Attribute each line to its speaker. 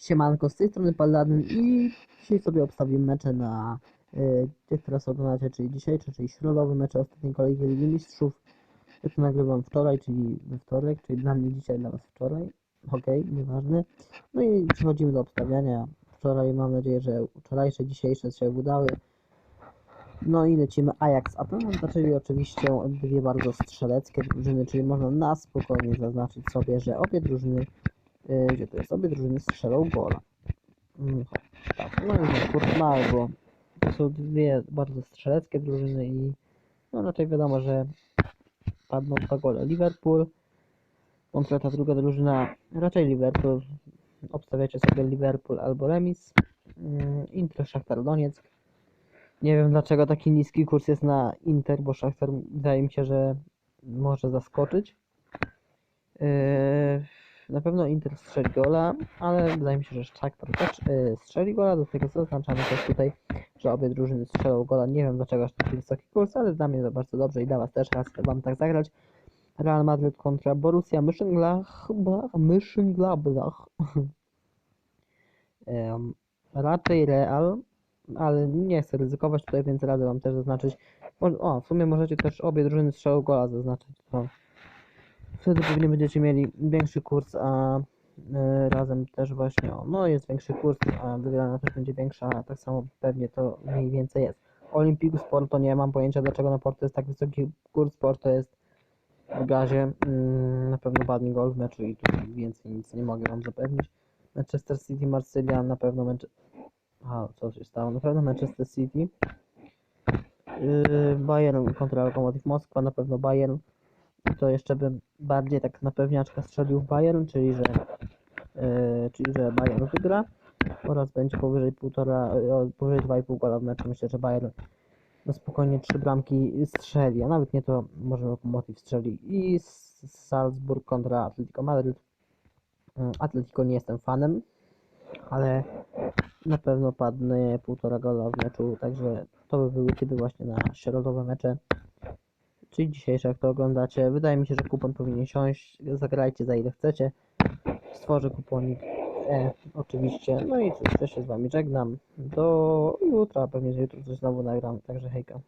Speaker 1: Siemanko, z tej strony Paladin i dzisiaj sobie obstawimy mecze na y, tych, które oglądacie, czyli dzisiejsze, czyli środowe mecze ostatniej kolejki Ligi Mistrzów. Ja to nagrywam wczoraj, czyli we wtorek, czyli dla mnie dzisiaj, dla was wczoraj. Okej, nieważne. No i przechodzimy do obstawiania. Wczoraj mam nadzieję, że wczorajsze, dzisiejsze się udały. No i lecimy Ajax Atalanta, czyli oczywiście dwie bardzo strzeleckie drużyny, czyli można na spokojnie zaznaczyć sobie, że obie drużyny gdzie to jest? Obie drużyny strzelą gola. Mm, tak, no i na kurt mały, bo to są dwie bardzo strzeleckie drużyny i no raczej wiadomo, że padną dwa gole. Liverpool kontra ta druga drużyna, raczej Liverpool. Obstawiacie sobie Liverpool albo remis. Yy, Inter, Szachtar Donieck. Nie wiem dlaczego taki niski kurs jest na Inter, bo Szachtar wydaje mi się, że może zaskoczyć. Yy, na pewno Inter strzeli gola, ale wydaje mi się, że Shakhtar też yy, strzeli gola, do tego zaznaczamy też tutaj, że obie drużyny strzelą gola. Nie wiem dlaczego aż taki wysoki kurs, ale dla mnie to bardzo dobrze i dla Was też raz Wam tak zagrać. Real Madrid kontra Borussia Mönchengladbach, Mönchengladbach. Em, raczej Real, ale nie chcę ryzykować tutaj, więc radzę Wam też zaznaczyć. O, w sumie możecie też obie drużyny strzelą gola zaznaczyć. Wtedy pewnie będziecie mieli większy kurs, a y, razem też właśnie, o, no jest większy kurs, a wygrana też będzie większa, tak samo pewnie to mniej więcej jest. Olimpiku Sporto nie mam pojęcia dlaczego na Porto jest tak wysoki kurs, Porto jest w gazie, mm, na pewno badnie gol w meczu i tutaj więcej nic nie mogę wam zapewnić. Manchester City, Marsylia, na pewno Manchester... A, co się stało? Na pewno Manchester City. Yy, Bayern kontra Lokomotiv Moskwa, na pewno Bayern to jeszcze bym bardziej tak na pewniaczka strzelił w Bayern, czyli że, yy, czyli że Bayern wygra oraz będzie powyżej półtora, yy, powyżej 2,5 gola w meczu. Myślę, że Bayern no spokojnie trzy bramki strzeli, a nawet nie to może Lokomotiv strzeli. I Salzburg kontra Atletico Madryt. Yy, Atletico nie jestem fanem, ale na pewno padnie półtora gola w meczu, także to by były typy właśnie na środowe mecze czyli dzisiejsze, jak to oglądacie. Wydaje mi się, że kupon powinien siąść. Zagrajcie za ile chcecie. Stworzę kuponik. E, oczywiście. No i cóż, ja się z wami żegnam. Do jutra. Pewnie, że jutro coś znowu nagram. Także hejka.